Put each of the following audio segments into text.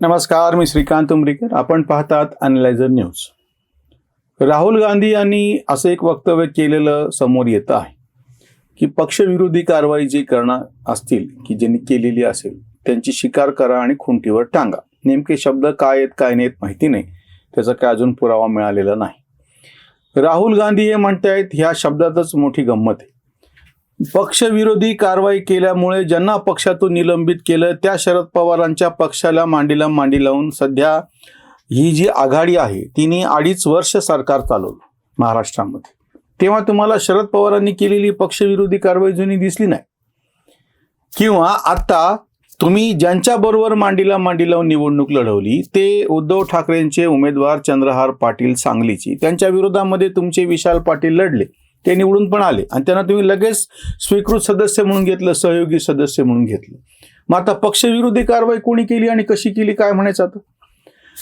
नमस्कार मी श्रीकांत उमरीकर. आपण पाहतात अनलायझर न्यूज राहुल गांधी यांनी असं एक वक्तव्य केलेलं समोर येतं आहे की पक्षविरोधी कारवाई जी करणार असतील की ज्यांनी केलेली असेल त्यांची शिकार करा आणि खुंटीवर टांगा. नेमके शब्द काय आहेत काय नाहीत माहिती नाही. त्याचा काय अजून पुरावा मिळालेला नाही. राहुल गांधी हे म्हणतायत ह्या शब्दातच मोठी गंमत आहे. पक्षविरोधी कारवाई केल्यामुळे ज्यांना पक्षातून निलंबित केलं त्या शरद पवारांच्या पक्षाला मांडीला मांडी लावून सध्या ही जी आघाडी आहे तिने अडीच वर्ष सरकार चालवलं महाराष्ट्रामध्ये. तेव्हा तुम्हाला शरद पवारांनी केलेली पक्षविरोधी कारवाई जुनी दिसली नाही. किंवा आता तुम्ही ज्यांच्या बरोबर मांडीला मांडी लावून निवडणूक लढवली ते उद्धव ठाकरेंचे उमेदवार चंद्रहार पाटील सांगलीची त्यांच्या विरोधामध्ये तुमचे विशाल पाटील लढले. ते निवडून पण आले. आणि त्यांना तुम्ही लगेच स्वीकृत सदस्य म्हणून घेतलं सहयोगी सदस्य म्हणून घेतलं. मग आता पक्षविरोधी कारवाई कोणी केली आणि कशी केली काय म्हणायचं आता?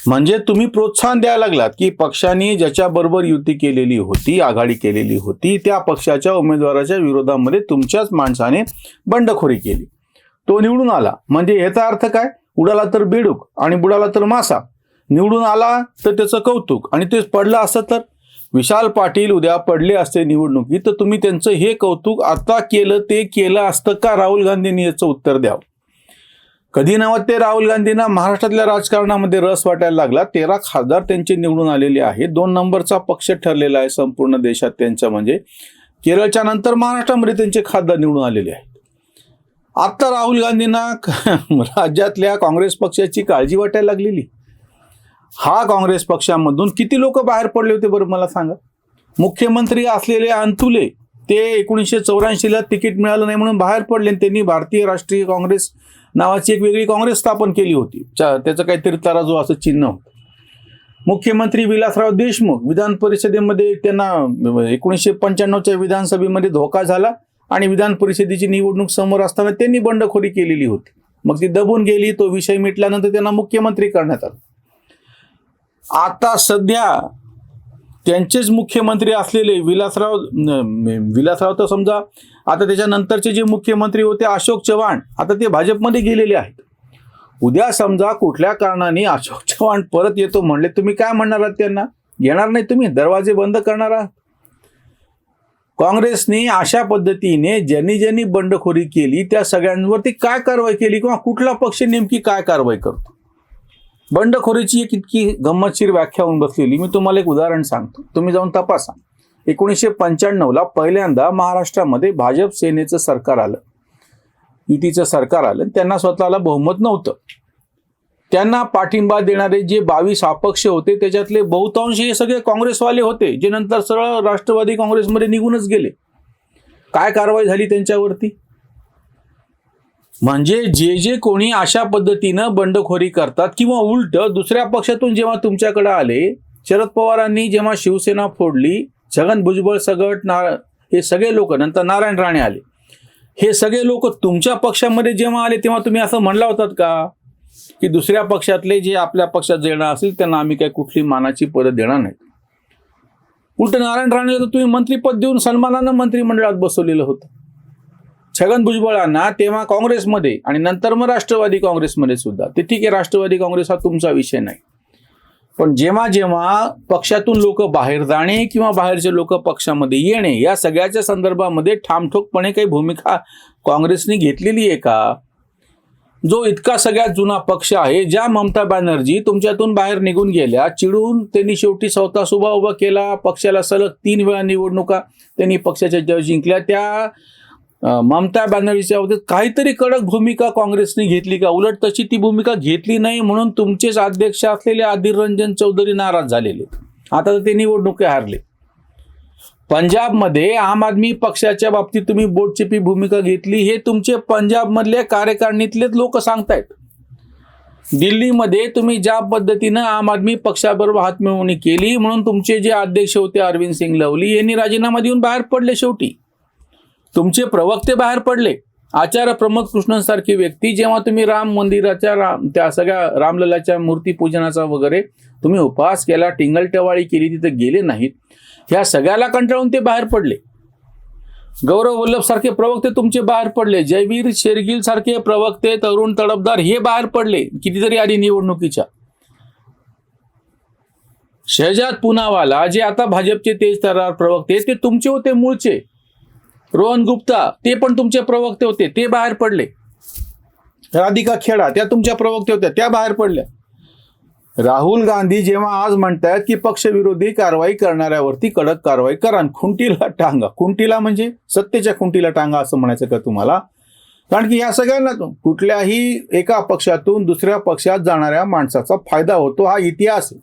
म्हणजे तुम्ही प्रोत्साहन द्यायला लागलात की पक्षाने ज्याच्याबरोबर युती केलेली होती आघाडी केलेली होती त्या पक्षाच्या उमेदवाराच्या विरोधामध्ये तुमच्याच माणसाने बंडखोरी केली. तो निवडून आला. म्हणजे याचा अर्थ काय? उडाला तर बेडूक आणि बुडाला तर मासा. निवडून आला तर त्याचं कौतुक आणि ते पडलं असतं तर? विशाल पाटील उद्या पडले असते निवडणुकीत तर तुम्ही त्यांचं हे कौतुक आता केलं ते केलं असतं का? राहुल गांधींनी याचं उत्तर द्यावं. कधी नव्हत ते राहुल गांधींना? महाराष्ट्रातल्या राजकारणामध्ये रस वाटायला लागला. तेरा खासदार त्यांचे निवडून आलेले आहेत. दोन नंबरचा पक्ष ठरलेला आहे संपूर्ण देशात त्यांचा म्हणजे केरळच्या नंतर महाराष्ट्रामध्ये त्यांचे खासदार निवडून आलेले आहेत. आता राहुल गांधींना राज्यातल्या काँग्रेस पक्षाची काळजी वाटायला लागलेली. हा काँग्रेस पक्षामधून किती लोक बाहेर पडले होते बरं मला सांगा? मुख्यमंत्री असलेले अंतुले ते एकोणीसशे चौऱ्याऐंशीला तिकीट मिळालं नाही म्हणून बाहेर पडले आणि त्यांनी भारतीय राष्ट्रीय काँग्रेस नावाची एक वेगळी काँग्रेस स्थापन केली होती. त्याचं काहीतरी तराजू असं चिन्ह होतं. मुख्यमंत्री विलासराव देशमुख विधान परिषदेमध्ये त्यांना एकोणीसशे पंच्याण्णवच्या विधानसभेमध्ये धोका झाला आणि विधान परिषदेची निवडणूक समोर असताना त्यांनी बंडखोरी केलेली होती. मग ती दबून गेली तो विषय मिटल्यानंतर त्यांना मुख्यमंत्री करण्यात आला. आता सध्या त्यांचेच मुख्यमंत्री असलेले विलासराव विलासराव तर समजा आता त्याच्यानंतरचे जे मुख्यमंत्री होते अशोक चव्हाण आता ते भाजपमध्ये गेलेले आहेत. उद्या समजा कुठल्या कारणाने अशोक चव्हाण परत येतो म्हणले तुम्ही काय म्हणणार आहात त्यांना? येणार नाही तुम्ही दरवाजे बंद करणार आहात. काँग्रेसने अशा पद्धतीने ज्यांनी ज्यांनी बंडखोरी केली त्या सगळ्यांवरती काय कारवाई केली किंवा कुठला पक्ष नेमकी काय कारवाई करतो? बंडखोरीची एक इतकी गंमतशीर व्याख्या होऊन बसलेली मी तुम्हाला एक उदाहरण सांगतो. तुम्ही जाऊन तपासा. एकोणीसशे पंच्याण्णवला पहिल्यांदा महाराष्ट्रामध्ये भाजप सेनेचं सरकार आलं. युतीचं सरकार आलं. त्यांना स्वतःला बहुमत नव्हतं. त्यांना पाठिंबा देणारे जे बावीस अपक्ष होते त्याच्यातले बहुतांश हे सगळे काँग्रेसवाले होते जे नंतर सरळ राष्ट्रवादी काँग्रेसमध्ये निघूनच गेले. काय कारवाई झाली त्यांच्यावरती? म्हणजे जे जे कोणी अशा पद्धतीनं बंडखोरी करतात किंवा उलट दुसऱ्या पक्षातून जेव्हा तुमच्याकडे आले शरद पवारांनी जेव्हा शिवसेना फोडली छगन भुजबळ सगट ना हे सगळे लोक नंतर नारायण राणे आले. हे सगळे लोक तुमच्या पक्षामध्ये जेव्हा आले तेव्हा तुम्ही असं म्हणला होतात का? की दुसऱ्या पक्षातले जे आपल्या पक्षात येणार असेल त्यांना आम्ही काही कुठली मानाची पदं देणार नाही. उलट नारायण राणेला तर तुम्ही मंत्रीपद देऊन सन्मानानं मंत्रिमंडळात बसवलेलं होतं. छगन भुजबळांना तेव्हा काँग्रेसमध्ये आणि नंतर मग राष्ट्रवादी काँग्रेसमध्ये सुद्धा. ते ठीक आहे राष्ट्रवादी काँग्रेस हा तुमचा विषय नाही. पण जेव्हा जेव्हा पक्षातून लोक बाहेर जाणे किंवा बाहेरचे लोक पक्षामध्ये येणे या सगळ्याच्या संदर्भामध्ये ठामठोकपणे काही भूमिका काँग्रेसने घेतलेली आहे का? जो इतका सगळ्यात जुना पक्ष आहे ज्या ममता बॅनर्जी तुमच्यातून बाहेर निघून गेल्या चिडून त्यांनी शेवटी स्वतः सुभा उभा केला पक्षाला सलग तीन वेळा निवडणुका त्यांनी पक्षाच्या जिंकल्या त्या ममता बॅनर्जीच्या बाबतीत काहीतरी कडक भूमिका काँग्रेसने घेतली का? उलट तशी ती भूमिका घेतली नाही म्हणून तुमचेच अध्यक्ष असलेले अधीर रंजन चौधरी नाराज झालेले. आता तर ते निवडणुके हारले. पंजाबमध्ये आम आदमी पक्षाच्या बाबतीत तुम्ही बोटचेपी भूमिका घेतली हे तुमचे पंजाबमधले कार्यकारिणीतलेच लोक सांगतायत. दिल्लीमध्ये तुम्ही ज्या पद्धतीनं आम आदमी पक्षाबरोबर हातमिळवणी केली म्हणून तुमचे जे अध्यक्ष होते अरविंद सिंग लवली यांनी राजीनामा देऊन बाहेर पडले शेवटी. तुमचे प्रवक्ते बाहेर पडले. आचार्य प्रमोद कृष्णांसारखी व्यक्ती जेव्हा तुम्ही राम मंदिराच्या राम त्या सगळ्या रामललाच्या मूर्ती पूजनाचा वगैरे तुम्ही उपवास केला टिंगलटवाळी केली तिथे गेले नाहीत ह्या सगळ्याला कंटाळून ते बाहेर पडले. गौरव वल्लभ सारखे प्रवक्ते तुमचे बाहेर पडले. जयवीर शेरगिल सारखे प्रवक्ते तरुण तडफदार हे बाहेर पडले कितीतरी आधी निवडणुकीच्या. शहजाद पुनावाला जे आता भाजपचे तेज तरार प्रवक्ते ते तुमचे होते मूळचे. रोहन गुप्ता ते पण तुमचे प्रवक्ते होते ते बाहेर पडले. राधिका खेडा त्या तुमच्या प्रवक्ते होत्या त्या बाहेर पडल्या. राहुल गांधी जेव्हा आज म्हणतायत की पक्षविरोधी कारवाई करणाऱ्यावरती कडक कारवाई करा खुंटीला टांगा. खुंटीला म्हणजे सत्तेच्या खुंटीला टांगा असं म्हणायचं का तुम्हाला? कारण की या सगळ्यांना कुठल्याही एका पक्षातून दुसऱ्या पक्षात जाणाऱ्या माणसाचा फायदा होतो हा इतिहास आहे.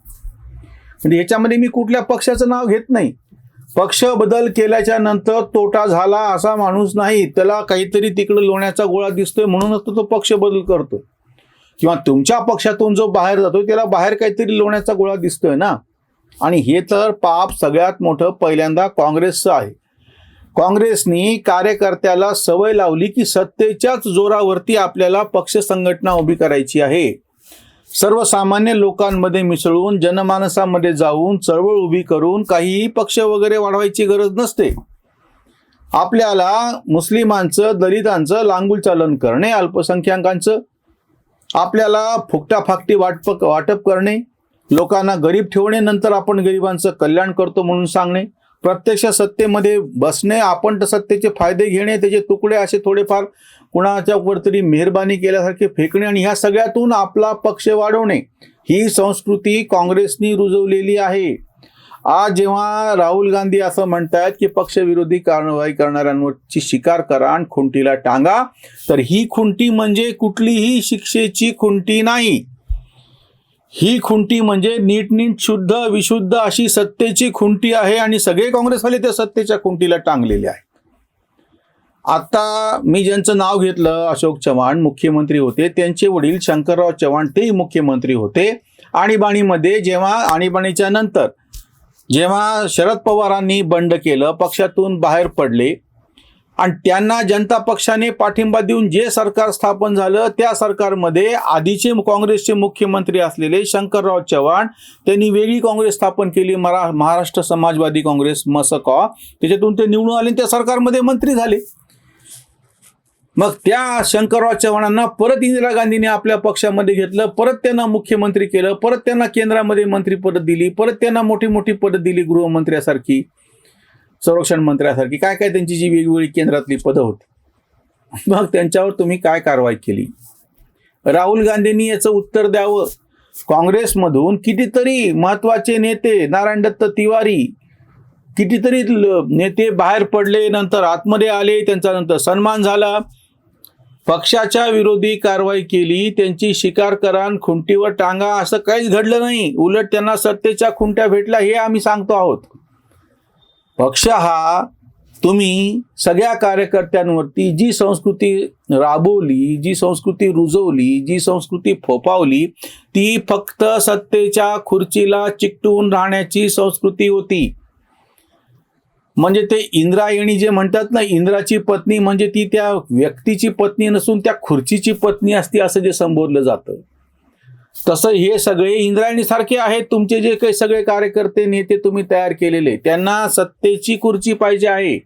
म्हणजे याच्यामध्ये मी कुठल्या पक्षाचं नाव घेत नाही. पक्ष बदल केल्याच्यानंतर तोटा झाला असा माणूस नाही. त्याला काहीतरी तिकडे लोण्याचा गोळा दिसतोय म्हणूनच तो तो पक्ष बदल करतो किंवा तुमच्या पक्षातून जो बाहेर जातो त्याला बाहेर काहीतरी लोण्याचा गोळा दिसतोय ना? आणि हे तर पाप सगळ्यात मोठं पहिल्यांदा काँग्रेसचं आहे. काँग्रेसनी कार्यकर्त्याला सवय लावली की सत्तेच्याच जोरावरती आपल्याला पक्ष संघटना उभी करायची आहे. सर्वसामान्य लोकांमध्ये मिसळून जनमानसामध्ये जाऊन चळवळ उभी करून काहीही पक्ष वगैरे वाढवायची गरज नसते. आपल्याला मुस्लिमांचं दलितांचं लांगुल चालन करणे अल्पसंख्याकांचं आपल्याला फुकटाफाकटी वाटप वाटप करणे लोकांना गरीब ठेवणे नंतर आपण गरिबांचं कल्याण करतो म्हणून सांगणे प्रत्यक्ष सत्तेमध्ये बसणे आपण तर सत्तेचे फायदे घेणे त्याचे तुकडे असे थोडेफार कुणाच्या वर तरी मेहरबानी केल्यासारखे फेकणे आणि ह्या सगळ्यातून आपला पक्ष वाढवणे. ही संस्कृती काँग्रेसनी रुजवलेली आहे. आज जेव्हा राहुल गांधी असं म्हणतायत की पक्षविरोधी कारवाई करणाऱ्यांवरची शिकार करा आणि खुंटीला टांगा तर ही खुंटी म्हणजे कुठलीही शिक्षेची खुंटी नाही. ही खुंटी म्हणजे नीटनीट शुद्ध विशुद्ध अशी सत्तेची खुंटी आहे आणि सगळे काँग्रेसवाले त्या सत्तेच्या खुंटीला टांगलेले आहे आता मी ज्यांचं नाव घेतलं अशोक चव्हाण मुख्यमंत्री होते त्यांचे वडील शंकरराव चव्हाण तेही मुख्यमंत्री होते. आणीबाणीमध्ये जेव्हा आणीबाणीच्या नंतर जेव्हा शरद पवारांनी बंड केलं पक्षातून बाहेर पडले आणि त्यांना जनता पक्षाने पाठिंबा देऊन जे सरकार स्थापन झालं त्या सरकारमध्ये आधीचे काँग्रेसचे मुख्यमंत्री असलेले शंकरराव चव्हाण त्यांनी वेगळी काँग्रेस स्थापन केली मरा महाराष्ट्र समाजवादी काँग्रेस मसकॉ. त्याच्यातून ते निवडून आले त्या सरकारमध्ये मंत्री झाले. मग त्या शंकरराव चव्हाणांना परत इंदिरा गांधीने आपल्या पक्षामध्ये घेतलं परत त्यांना मुख्यमंत्री केलं परत त्यांना केंद्रामध्ये मंत्रीपद दिली परत त्यांना मोठी मोठी पद दिली गृहमंत्र्यासारखी संरक्षण मंत्र्यासारखी. काय काय त्यांची जी वेगवेगळी केंद्रातली पदं होती. मग त्यांच्यावर तुम्ही काय कारवाई केली? राहुल गांधींनी याचं उत्तर द्यावं. काँग्रेसमधून कितीतरी महत्त्वाचे नेते नारायण दत्त तिवारी कितीतरी ल- नेते बाहेर पडले नंतर आतमध्ये आले त्यांचा नंतर सन्मान झाला. पक्षाच्या विरोधी कारवाई केली त्यांची शिकार करा खुंटीवर टांगा असं काहीच घडलं नाही. उलट त्यांना सत्तेच्या खुंट्या भेटल्या हे आम्ही सांगतो आहोत. पक्ष हा तुम्ही सगळ्या कार्यकर्त्यांवरती जी संस्कृती राबवली जी संस्कृती रुजवली जी संस्कृती फोपावली ती फक्त सत्तेच्या खुर्चीला चिकटून राहण्याची संस्कृती होती. म्हणजे ते इंद्रायणी जे म्हणतात ना इंद्राची पत्नी म्हणजे ती त्या व्यक्तीची पत्नी नसून त्या खुर्चीची पत्नी असते असं जे संबोधलं जातं. तसं हे सगळे इंद्रायणी सारखे आहेत. तुमचे जे काही सगळे कार्यकर्ते नेते तुम्ही तयार केलेले त्यांना सत्तेची खुर्ची पाहिजे आहे.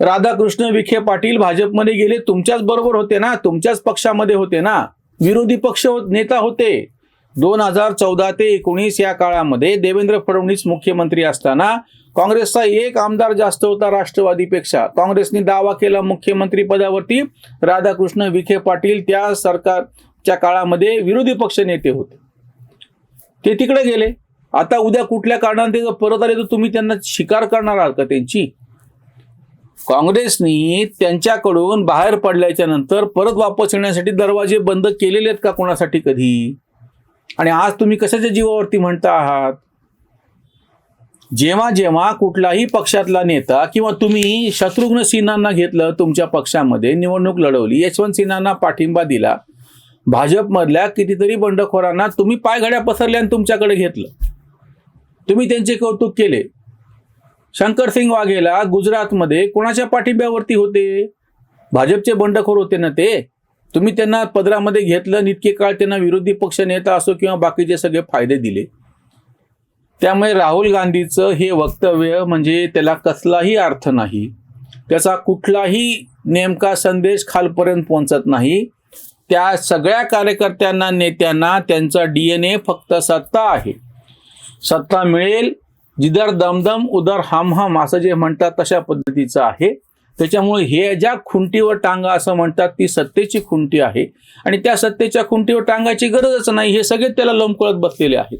राधाकृष्ण विखे पाटील भाजपमध्ये गेले तुमच्याच बरोबर होते ना तुमच्याच पक्षामध्ये होते ना. विरोधी पक्ष नेता होते. दोन हजार चौदा ते एकोणीस या काळामध्ये देवेंद्र फडणवीस मुख्यमंत्री असताना काँग्रेसचा एक आमदार जास्त होता राष्ट्रवादीपेक्षा. काँग्रेसने दावा केला मुख्यमंत्री पदावरती. राधाकृष्ण विखे पाटील त्या सरकारच्या काळामध्ये विरोधी पक्ष नेते होते. ते तिकडे गेले. आता उद्या कुठल्या कारणाने ते परत आले तर तुम्ही त्यांना शिकार करणार आहात का त्यांची? काँग्रेसनी त्यांच्याकडून बाहेर पडल्याच्या नंतर परत वापस येण्यासाठी दरवाजे बंद केलेले आहेत का कोणासाठी कधी? आणि आज तुम्ही कशाच्या जीवावरती म्हणता आहात? जेव्हा जेव्हा कुठलाही पक्षातला नेता किंवा तुम्ही शत्रुघ्न सिन्हांना घेतलं तुमच्या पक्षामध्ये निवडणूक लढवली यशवंत सिन्हांना पाठिंबा दिला भाजपमधल्या कितीतरी बंडखोरांना तुम्ही पायघड्या पसरल्या आणि तुमच्याकडे घेतलं. तुम्ही त्यांचे कौतुक केले. शंकरसिंग वाघेला गुजरातमध्ये कोणाच्या पाठिंब्यावरती होते? भाजपचे बंडखोर होते ना ते? तुम्ही त्यांना पदरामध्ये घेतलं आणि इतके काळ त्यांना विरोधी पक्ष नेता असो किंवा बाकीचे सगळे फायदे दिले. त्यामुळे राहुल गांधीचं हे वक्तव्य म्हणजे त्याला कसलाही अर्थ नाही. त्याचा कुठलाही नेमका संदेश खालपर्यंत पोहोचत नाही. त्या सगळ्या कार्यकर्त्यांना नेत्यांना त्यांचा डी एन ए फक्त सत्ता आहे. सत्ता मिळेल. जिधर दमदम उदर हम हम असं जे म्हणतात तशा पद्धतीचं आहे. त्याच्यामुळे हे ज्या खुंटीवर टांगा असं म्हणतात ती सत्तेची खुंटी आहे. आणि त्या सत्तेच्या खुंटीवर टांगायची गरजच नाही हे सगळे त्याला लोंबकळत बसलेले आहेत.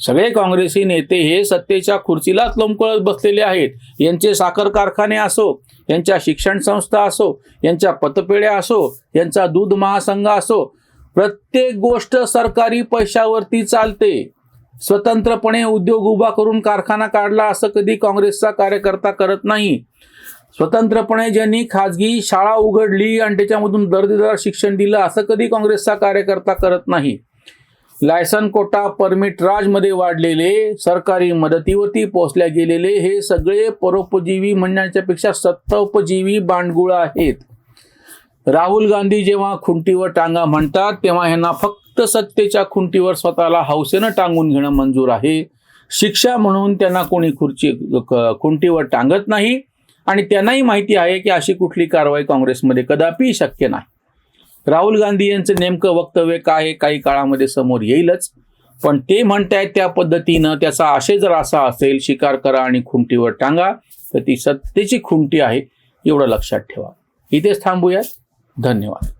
सगळे काँग्रेसी नेते हे सत्तेच्या खुर्चीलाच लोंबकळत बसलेले आहेत. यांचे साखर कारखाने असो यांच्या शिक्षण संस्था असो यांच्या पतपेढ्या असो यांचा दूध महासंघ असो प्रत्येक गोष्ट सरकारी पैशावरती चालते. स्वतंत्रपणे उद्योग उभा करून कारखाना काढला असं कधी काँग्रेसचा कार्यकर्ता करत नाही. स्वतंत्रपणे ज्यांनी खाजगी शाळा उघडली आणि त्याच्यामधून दर्जेदार शिक्षण दिलं असं कधी काँग्रेसचा कार्यकर्ता करत नाही. लायसन कोटा परमिट राजमध्ये वाढलेले सरकारी मदतीवरती पोहोचल्या गेलेले हे सगळे परोपजीवी म्हणण्याच्या पेक्षा सत्तोपजीवी बांडगुळ आहेत. राहुल गांधी जेव्हा खुंटीवर टांगा म्हणतात तेव्हा ह्यांना फक्त सत्तेच्या खुंटीवर स्वतःला हौसेनं टांगून घेणं मंजूर आहे. शिक्षा म्हणून त्यांना कोणी खुर्ची क- खुंटीवर टांगत नाही. आणि त्यांनाही माहिती आहे की अशी कुठली कारवाई काँग्रेसमध्ये कदापि शक्य नाही. राहुल गांधी यांचं नेमकं वक्तव्य काय आहे काही काळामध्ये समोर येईलच. पण ते म्हणतायत त्या पद्धतीनं त्याचा आशय जर असा असेल शिकार करा आणि खुंटीवर टांगा तर ती सत्तेची खुंटी आहे एवढं लक्षात ठेवा. इथेच थांबूयात. धन्यवाद.